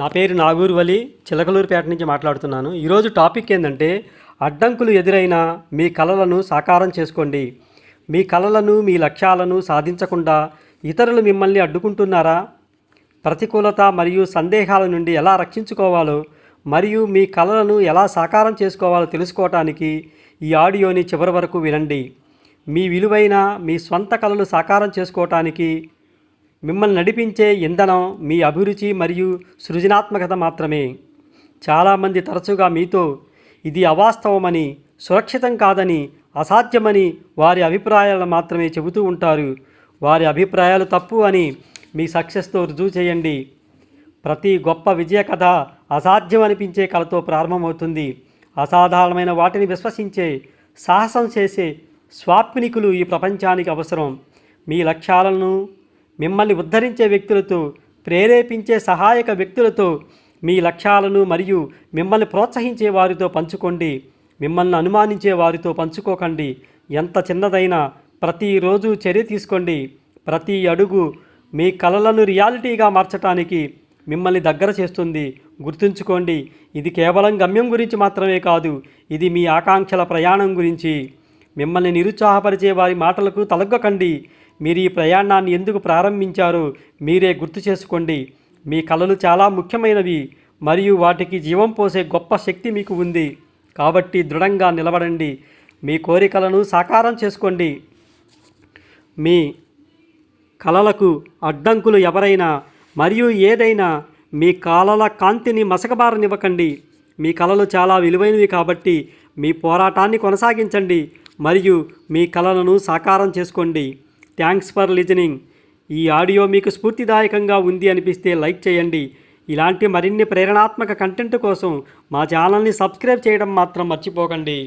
నా పేరు నాగూరు వలి చిలకలూరుపేట నుంచి మాట్లాడుతున్నాను. ఈరోజు టాపిక్ ఏంటంటే అడ్డంకులు ఎదురైనా మీ కలలను సాకారం చేసుకోండి. మీ కలలను మీ లక్ష్యాలను సాధించకుండా ఇతరులు మిమ్మల్ని అడ్డుకుంటున్నారా? ప్రతికూలత మరియు సందేహాల నుండి ఎలా రక్షించుకోవాలో మరియు మీ కలలను ఎలా సాకారం చేసుకోవాలో తెలుసుకోవటానికి ఈ ఆడియోని చివరి వరకు వినండి. మీ విలువైన మీ స్వంత కళలు సాకారం చేసుకోవటానికి మిమ్మల్ని నడిపించే ఇంధనం మీ అభిరుచి మరియు సృజనాత్మకత మాత్రమే. చాలామంది తరచుగా మీతో ఇది అవాస్తవమని సురక్షితం కాదని అసాధ్యమని వారి అభిప్రాయాలను మాత్రమే చెబుతూ ఉంటారు. వారి అభిప్రాయాలు తప్పు అని మీ సక్సెస్తో రుజువు చేయండి. ప్రతి గొప్ప విజయ కథ అసాధ్యం అనిపించే కళతో ప్రారంభమవుతుంది. అసాధారణమైన వాటిని విశ్వసించే సాహసం చేసే స్వాప్నికులు ఈ ప్రపంచానికి అవసరం. మీ లక్ష్యాలను మిమ్మల్ని ఉద్ధరించే వ్యక్తులతో ప్రేరేపించే సహాయక వ్యక్తులతో మీ లక్ష్యాలను మరియు మిమ్మల్ని ప్రోత్సహించే వారితో పంచుకోండి. మిమ్మల్ని అనుమానించే వారితో పంచుకోకండి. ఎంత చిన్నదైనా ప్రతిరోజు చర్య తీసుకోండి. ప్రతి అడుగు మీ కలలను రియాలిటీగా మార్చటానికి మిమ్మల్ని దగ్గర చేస్తుంది. గుర్తుంచుకోండి ఇది కేవలం గమ్యం గురించి మాత్రమే కాదు ఇది మీ ఆకాంక్షల ప్రయాణం గురించి. మిమ్మల్ని నిరుత్సాహపరిచే వారి మాటలకు తలగ్గకండి. మీరు ఈ ప్రయాణాన్ని ఎందుకు ప్రారంభించారో మీరే గుర్తు చేసుకోండి. మీ కళలు చాలా ముఖ్యమైనవి మరియు వాటికి జీవం పోసే గొప్ప శక్తి మీకు ఉంది. కాబట్టి దృఢంగా నిలబడండి. మీ కోరికలను సాకారం చేసుకోండి. మీ కళలకు అడ్డంకులు ఎవరైనా మరియు ఏదైనా మీ కలల కాంతిని మసకబారనివ్వకండి. మీ కళలు చాలా విలువైనవి కాబట్టి మీ పోరాటాన్ని కొనసాగించండి మరియు మీ కళలను సాకారం చేసుకోండి. థ్యాంక్స్ ఫర్ లిజనింగ్ ఈ ఆడియో మీకు స్ఫూర్తిదాయకంగా ఉంది అనిపిస్తే లైక్ చేయండి. ఇలాంటి మరిన్ని ప్రేరణాత్మక కంటెంట్ కోసం మా ఛానల్ని సబ్స్క్రైబ్ చేయడం మాత్రం మర్చిపోకండి.